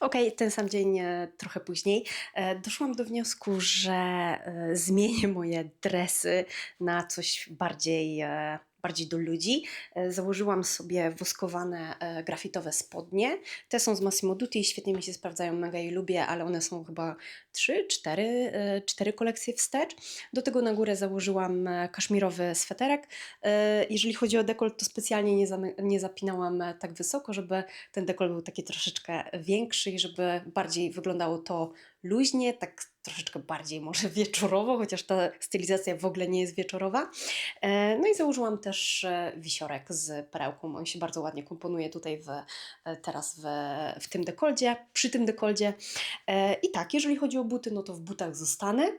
Okej, ten sam dzień, e, trochę później, e, doszłam do wniosku, że e, zmienię moje dresy na coś bardziej, bardziej do ludzi. E, Założyłam sobie woskowane e, grafitowe spodnie. Te są z Massimo Dutti, świetnie mi się sprawdzają, mega je lubię, ale one są chyba 3, 4, 4 kolekcje wstecz. Do tego na górę założyłam e, kaszmirowy sweterek. Jeżeli chodzi o dekolt, to specjalnie nie, nie zapinałam tak wysoko, żeby ten dekolt był taki troszeczkę większy i żeby bardziej wyglądało to luźnie, tak troszeczkę bardziej może wieczorowo, chociaż ta stylizacja w ogóle nie jest wieczorowa. E, No i założyłam też e, wisiorek z perełką. On się bardzo ładnie komponuje tutaj w, e, teraz w, w tym dekoldzie, przy tym dekoldzie. I tak, jeżeli chodzi o buty, no to w butach zostanę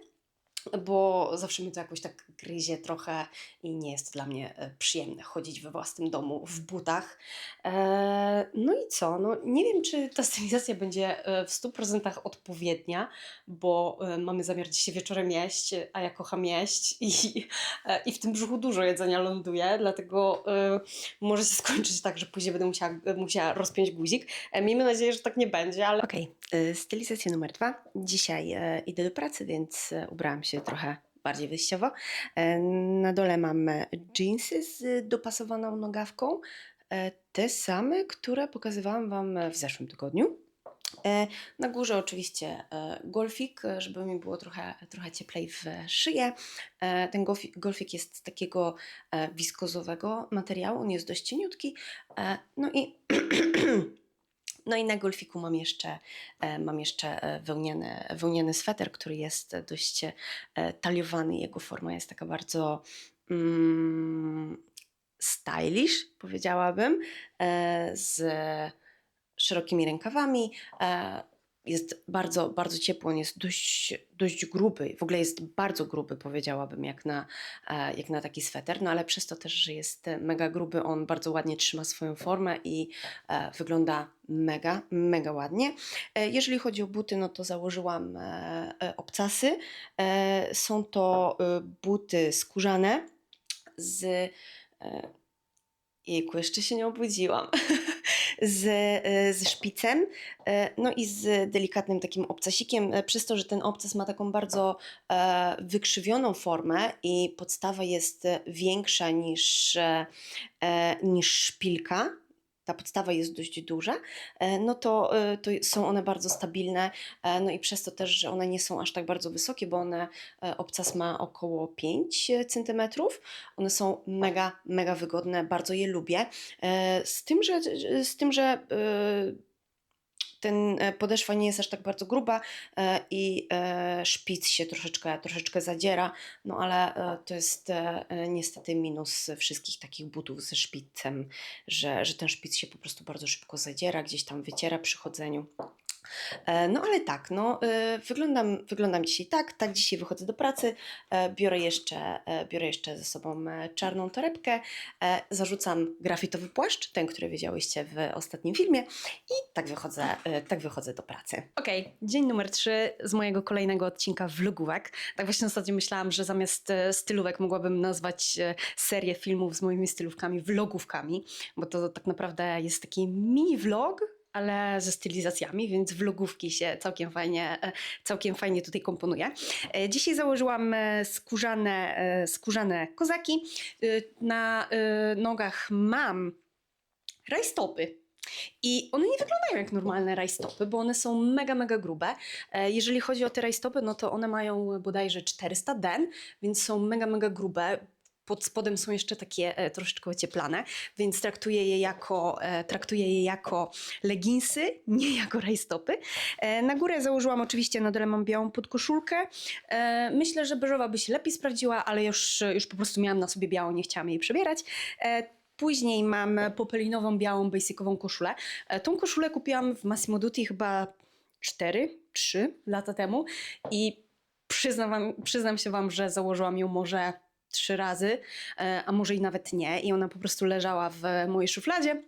bo zawsze mnie to jakoś tak gryzie trochę i nie jest dla mnie e, przyjemne chodzić we własnym domu w butach. E, no i co? No, nie wiem, czy ta stylizacja będzie e, w 100% odpowiednia, bo mamy zamiar dzisiaj wieczorem jeść, a ja kocham jeść i, i w tym brzuchu dużo jedzenia ląduje, dlatego może się skończyć tak, że później będę musiała, musiała rozpiąć guzik. Miejmy nadzieję, że tak nie będzie, ale okej. Okay. Stylizacja numer dwa. Dzisiaj idę do pracy, więc ubrałam się trochę bardziej wyjściowo. E, Na dole mam e, jeansy z dopasowaną nogawką. E, Te same, które pokazywałam Wam w zeszłym tygodniu. E, Na górze oczywiście golfik, żeby mi było trochę, trochę cieplej w szyję. Ten golfik, golfik jest z takiego wiskozowego materiału, on jest dość cieniutki. No i No i na golfiku mam jeszcze, e, mam jeszcze e, wełniany, wełniany sweter, który jest dość e, taliowany. Jego forma jest taka bardzo mm, stylish, powiedziałabym, z szerokimi rękawami. Jest bardzo, bardzo ciepły, on jest dość, dość gruby, w ogóle jest bardzo gruby, powiedziałabym, jak na, e, jak na taki sweter, no ale przez to też, że jest mega gruby, on bardzo ładnie trzyma swoją formę i e, wygląda mega, mega ładnie. E, Jeżeli chodzi o buty, no to założyłam obcasy. Są to buty skórzane z... Jejku, jeszcze się nie obudziłam. z, e, z szpicem, e, no i z delikatnym takim obcasikiem, e, przez to, że ten obcas ma taką bardzo wykrzywioną formę i podstawa jest większa niż, niż szpilka, ta podstawa jest dość duża, e, no to, e, to są one bardzo stabilne, e, no i przez to też, że one nie są aż tak bardzo wysokie, bo one, obcas ma około 5 cm, one są mega, mega wygodne, bardzo je lubię, z tym, że, z tym, że ten e, podeszwa nie jest aż tak bardzo gruba e, i e, szpic się troszeczkę, troszeczkę zadziera, no ale to jest niestety minus wszystkich takich butów ze szpicem, że, że ten szpic się po prostu bardzo szybko zadziera, gdzieś tam wyciera przy chodzeniu. E, No ale tak, no, e, wyglądam, wyglądam dzisiaj tak, tak dzisiaj wychodzę do pracy, e, biorę jeszcze, e, biorę jeszcze ze sobą czarną torebkę, zarzucam grafitowy płaszcz, ten, który widziałyście w ostatnim filmie i tak wychodzę, tak wychodzę do pracy. Okej, dzień numer 3 z mojego kolejnego odcinka vlogówek. Tak właśnie ostatnio myślałam, że zamiast stylówek mogłabym nazwać serię filmów z moimi stylówkami vlogówkami, bo to tak naprawdę jest taki mini vlog, ale ze stylizacjami, więc vlogówki się całkiem fajnie, e, całkiem fajnie tutaj komponuje. E, Dzisiaj założyłam e, skórzane, skórzane kozaki. Na nogach mam rajstopy. I one nie wyglądają jak normalne rajstopy, bo one są mega, mega grube. Jeżeli chodzi o te rajstopy, no to one mają bodajże 400 den, więc są mega, mega grube. Pod spodem są jeszcze takie e, troszeczkę ocieplane, więc traktuję je jako, e, traktuję je jako leginsy, nie jako rajstopy. E, na górę założyłam oczywiście, na dole mam białą podkoszulkę. E, myślę, że beżowa by się lepiej sprawdziła, ale już, już po prostu miałam na sobie białą, nie chciałam jej przebierać. E, Później mam popelinową, białą, basicową koszulę. E, Tą koszulę kupiłam w Massimo Dutti chyba 4, 3 lata temu i przyznam, przyznam się Wam, że założyłam ją może trzy razy, e, a może i nawet nie. I ona po prostu leżała w mojej szufladzie.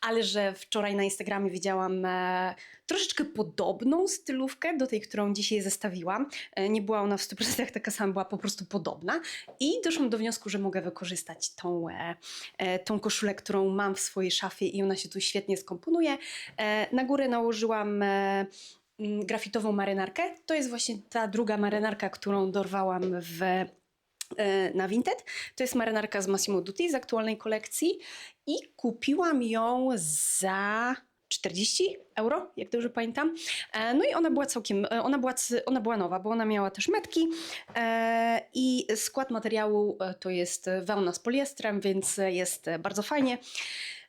ale że wczoraj na Instagramie widziałam e, troszeczkę podobną stylówkę do tej, którą dzisiaj zestawiłam. E, nie była ona w 100% taka sama, była po prostu podobna i doszłam do wniosku, że mogę wykorzystać tą, e, e, tą koszulę, którą mam w swojej szafie i ona się tu świetnie skomponuje. E, na górę nałożyłam e, grafitową marynarkę. To jest właśnie ta druga marynarka, którą dorwałam w, na Vinted. To jest marynarka z Massimo Dutti z aktualnej kolekcji i kupiłam ją za 40 euro, jak dobrze pamiętam. E, No i ona była całkiem, e, ona była, ona była nowa, bo ona miała też metki e, i skład materiału e, to jest wełna z poliestrem, więc jest e, bardzo fajnie.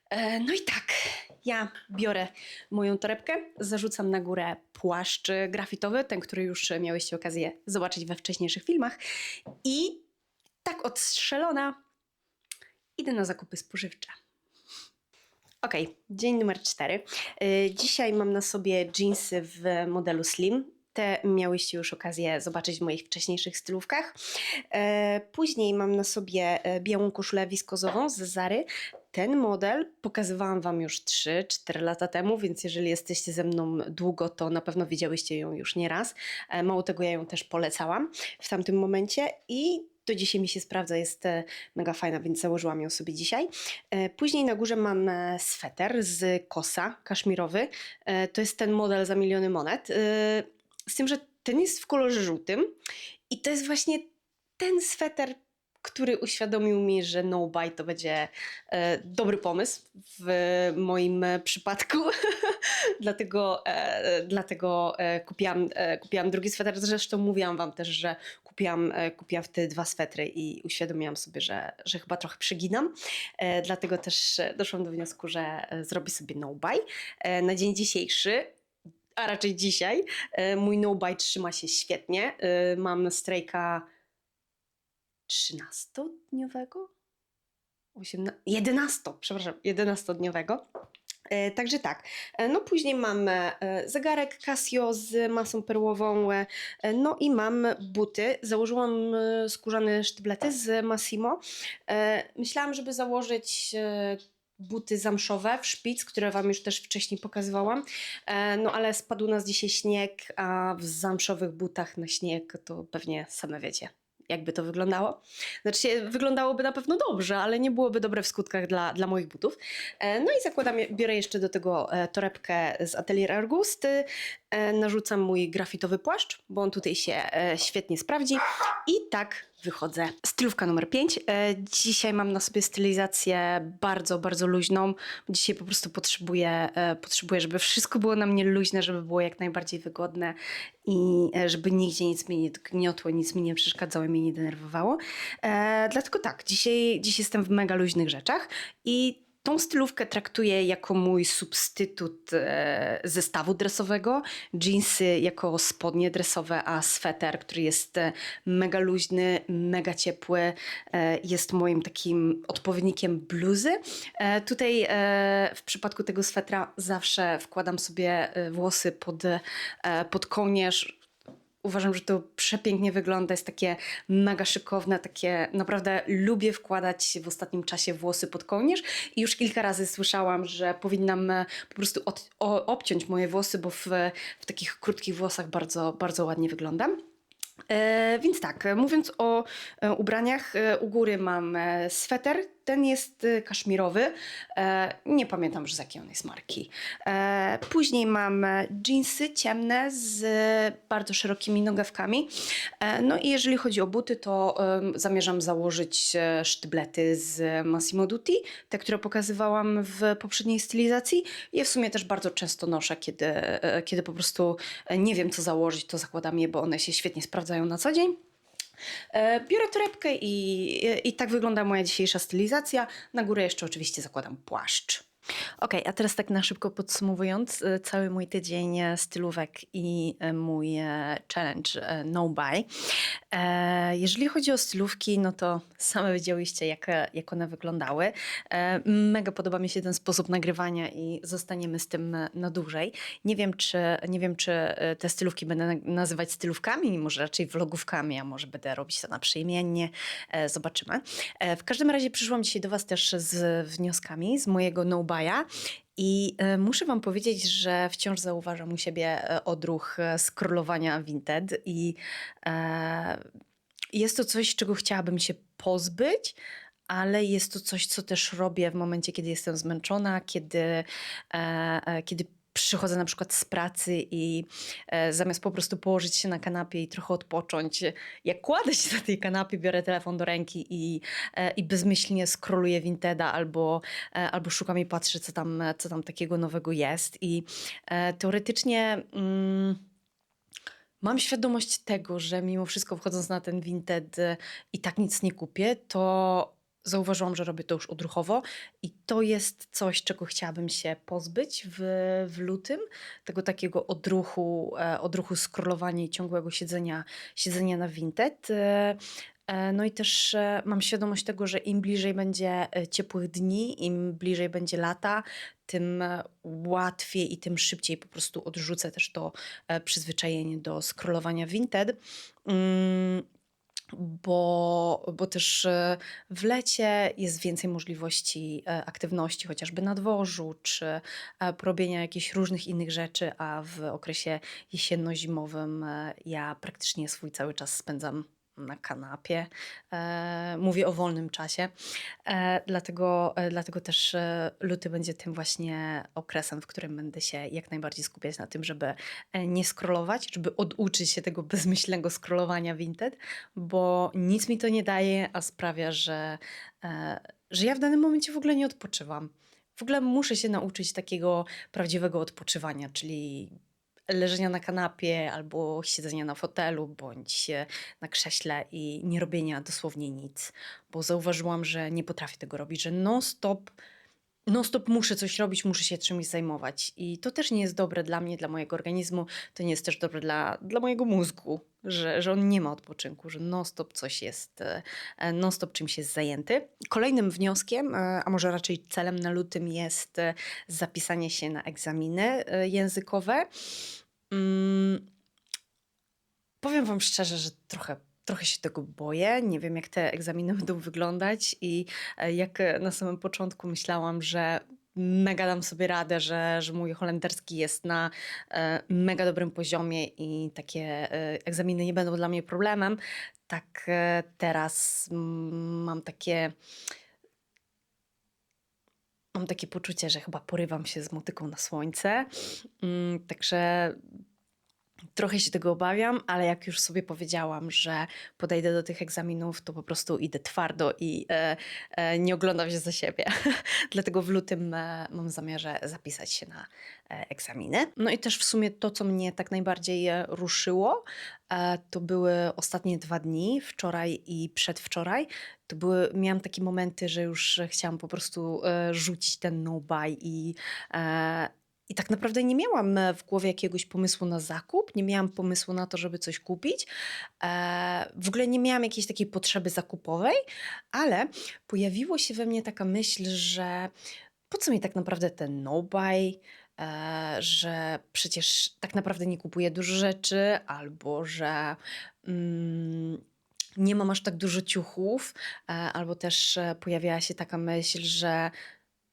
E, No i tak, ja biorę moją torebkę, zarzucam na górę płaszcz e, grafitowy, ten, który już e, miałyście okazję zobaczyć we wcześniejszych filmach i tak odstrzelona idę na zakupy spożywcze. Okej, dzień numer cztery. Y, Dzisiaj mam na sobie jeansy w modelu slim. Te miałyście już okazję zobaczyć w moich wcześniejszych stylówkach. E, Później mam na sobie e, białą koszulę wiskozową z Zary. Ten model pokazywałam Wam już 3-4 lata temu, więc jeżeli jesteście ze mną długo, to na pewno widziałyście ją już nieraz. Mało tego, ja ją też polecałam w tamtym momencie i do dzisiaj mi się sprawdza, jest e, mega fajna, więc założyłam ją sobie dzisiaj. E, Później na górze mam e, sweter z kosa kaszmirowy. To jest ten model za miliony monet. Z tym, że ten jest w kolorze żółtym i to jest właśnie ten sweter, który uświadomił mi, że no buy to będzie dobry pomysł w moim przypadku. dlatego e, dlatego e, kupiłam, e, kupiłam drugi sweter. Zresztą mówiłam wam też, że kupiłam, e, kupiłam wtedy dwa swetry i uświadomiłam sobie, że, że chyba trochę przeginam. E, dlatego też e, doszłam do wniosku, że zrobię sobie no buy. Na dzień dzisiejszy a raczej dzisiaj. Mój no buy trzyma się świetnie. Mam strajka 13-dniowego? 18, 11, przepraszam, 11-dniowego. E, Także tak. E, No później mam e, zegarek Casio z masą perłową, no i mam buty. Założyłam skórzane sztyblety z Massimo. Myślałam, żeby założyć buty zamszowe w szpic, które Wam już też wcześniej pokazywałam. No ale spadł nas dzisiaj śnieg, a w zamszowych butach na śnieg to pewnie same wiecie. Jakby to wyglądało? Znaczy, się, wyglądałoby na pewno dobrze, ale nie byłoby dobre w skutkach dla, dla moich butów. E, No i zakładam, biorę jeszcze do tego e, torebkę z Atelier Argusty, e, narzucam mój grafitowy płaszcz, bo on tutaj się świetnie sprawdzi i tak wychodzę. Stylówka numer 5. Dzisiaj mam na sobie stylizację bardzo, bardzo luźną. Dzisiaj po prostu potrzebuję, e, potrzebuję, żeby wszystko było na mnie luźne, żeby było jak najbardziej wygodne i e, żeby nigdzie nic mi nie gniotło, nic mi nie przeszkadzało i mnie nie denerwowało. E, dlatego tak, dzisiaj, dziś jestem w mega luźnych rzeczach i Tą stylówkę traktuję jako mój substytut e, zestawu dresowego. Jeansy jako spodnie dresowe, a sweter, który jest e, mega luźny, mega ciepły, e, jest moim takim odpowiednikiem bluzy. Tutaj w przypadku tego swetra zawsze wkładam sobie włosy pod, pod kołnierz. Uważam, że to przepięknie wygląda, jest takie mega szykowne, takie naprawdę lubię wkładać w ostatnim czasie włosy pod kołnierz i już kilka razy słyszałam, że powinnam e, po prostu od, o, obciąć moje włosy, bo w, w takich krótkich włosach bardzo, bardzo ładnie wyglądam. E, więc tak, e, mówiąc o e, ubraniach, u góry mam sweter. Ten jest e, kaszmirowy. E, nie pamiętam już z jakiej on jest marki. E, później mam jeansy ciemne z e, bardzo szerokimi nogawkami. E, no i jeżeli chodzi o buty, to zamierzam założyć sztyblety z Massimo Dutti, te, które pokazywałam w poprzedniej stylizacji. Je w sumie też bardzo często noszę, kiedy, kiedy po prostu nie wiem, co założyć, to zakładam je, bo one się świetnie sprawdzają na co dzień. E, Biorę torebkę i, i tak wygląda moja dzisiejsza stylizacja. Na górę jeszcze oczywiście zakładam płaszcz. Okej, a teraz tak na szybko podsumowując, e, cały mój tydzień e, stylówek i mój challenge no buy. E, Jeżeli chodzi o stylówki, no to same widziałyście, jak, jak one wyglądały. E, Mega podoba mi się ten sposób nagrywania i zostaniemy z tym na dłużej. Nie wiem, czy, nie wiem, czy e, te stylówki będę na- nazywać stylówkami, może raczej vlogówkami, a może będę robić to na przyjmiennie. E, Zobaczymy. W każdym razie przyszłam dzisiaj do Was też z wnioskami z mojego no buy'a I e, muszę Wam powiedzieć, że wciąż zauważam u siebie e, odruch e, scrollowania Vinted i e, jest to coś, czego chciałabym się pozbyć, ale jest to coś, co też robię w momencie, kiedy jestem zmęczona, kiedy, e, e, kiedy przychodzę na przykład z pracy i e, zamiast po prostu położyć się na kanapie i trochę odpocząć, jak kładę się na tej kanapie, biorę telefon do ręki i, e, i bezmyślnie scrolluję Winteda albo, e, albo szukam i patrzę, co tam, co tam takiego nowego jest. I e, teoretycznie. Mm, Mam świadomość tego, że mimo wszystko wchodząc na ten Vinted e, i tak nic nie kupię, to zauważyłam, że robię to już odruchowo i to jest coś, czego chciałabym się pozbyć w, w lutym. Tego takiego odruchu, e, odruchu scrollowania i ciągłego siedzenia, siedzenia na Vinted. E, e, No i też mam świadomość tego, że im bliżej będzie ciepłych dni, im bliżej będzie lata, tym łatwiej i tym szybciej po prostu odrzucę też to przyzwyczajenie do scrollowania Vinted. Bo, bo też e, w lecie jest więcej możliwości e, aktywności, chociażby na dworzu, czy e, porobienia jakichś różnych innych rzeczy, a w okresie jesienno-zimowym ja praktycznie swój cały czas spędzam na kanapie. E, mówię o wolnym czasie, e, dlatego, e, dlatego też luty będzie tym właśnie okresem, w którym będę się jak najbardziej skupiać na tym, żeby nie scrollować, żeby oduczyć się tego bezmyślnego scrollowania Vinted, bo nic mi to nie daje, a sprawia, że, że ja w danym momencie w ogóle nie odpoczywam. W ogóle muszę się nauczyć takiego prawdziwego odpoczywania, czyli leżenia na kanapie albo siedzenia na fotelu bądź na krześle i nie robienia dosłownie nic, bo zauważyłam, że nie potrafię tego robić, że non-stop non-stop muszę coś robić, muszę się czymś zajmować. I to też nie jest dobre dla mnie, dla mojego organizmu, to nie jest też dobre dla, dla mojego mózgu, że, że on nie ma odpoczynku, że non-stop coś jest, e, non-stop czymś jest zajęty. Kolejnym wnioskiem, e, a może raczej celem na lutym jest e, zapisanie się na egzaminy e, językowe. Mm, Powiem Wam szczerze, że trochę, trochę się tego boję. Nie wiem, jak te egzaminy będą wyglądać, i e, jak e, na samym początku myślałam, że mega dam sobie radę, że, że mój holenderski jest na e, mega dobrym poziomie i takie egzaminy nie będą dla mnie problemem, tak teraz mam takie. Mam takie poczucie, że chyba porywam się z motyką na słońce. Mm, Także Trochę się tego obawiam, ale jak już sobie powiedziałam, że podejdę do tych egzaminów, to po prostu idę twardo i e, e, nie oglądam się za siebie. Dlatego w lutym e, mam zamiarze zapisać się na e, egzaminy. No i też w sumie to, co mnie tak najbardziej e, ruszyło, e, to były ostatnie dwa dni, wczoraj i przedwczoraj. To były, miałam takie momenty, że już chciałam po prostu e, rzucić ten no-buy i e, i tak naprawdę nie miałam e, w głowie jakiegoś pomysłu na zakup, nie miałam pomysłu na to, żeby coś kupić. E, w ogóle nie miałam jakiejś takiej potrzeby zakupowej, ale pojawiło się we mnie taka myśl, że po co mi tak naprawdę ten no-buy, e, że przecież tak naprawdę nie kupuję dużo rzeczy, albo że. Mm, nie mam aż tak dużo ciuchów, albo też pojawiała się taka myśl, że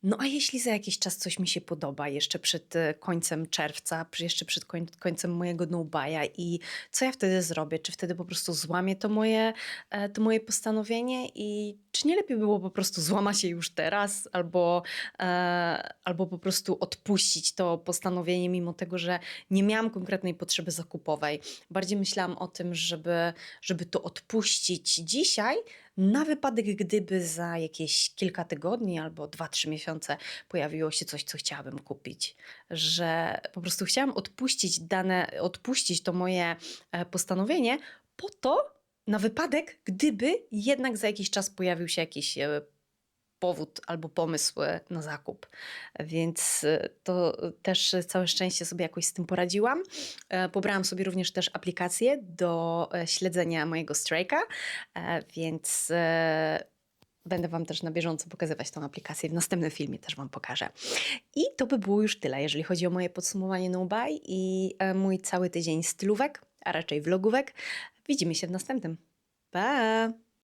no a jeśli za jakiś czas coś mi się podoba, jeszcze przed e, końcem czerwca, jeszcze przed koń, końcem mojego no-buya i co ja wtedy zrobię? Czy wtedy po prostu złamię to moje, e, to moje postanowienie i czy nie lepiej było po prostu złamać je już teraz albo, e, albo po prostu odpuścić to postanowienie mimo tego, że nie miałam konkretnej potrzeby zakupowej. Bardziej myślałam o tym, żeby, żeby to odpuścić dzisiaj, na wypadek, gdyby za jakieś kilka tygodni albo dwa, trzy miesiące pojawiło się coś, co chciałabym kupić. Że po prostu chciałam odpuścić dane, odpuścić to moje e, postanowienie po to, na wypadek, gdyby jednak za jakiś czas pojawił się jakiś e, powód albo pomysł e, na zakup. Więc e, to też całe szczęście sobie jakoś z tym poradziłam. E, Pobrałam sobie również też aplikację do e, śledzenia mojego strajka, e, więc e, będę Wam też na bieżąco pokazywać tą aplikację. W następnym filmie też Wam pokażę. I to by było już tyle, jeżeli chodzi o moje podsumowanie No Buy i e, mój cały tydzień stylówek, a raczej vlogówek. Widzimy się w następnym. Pa!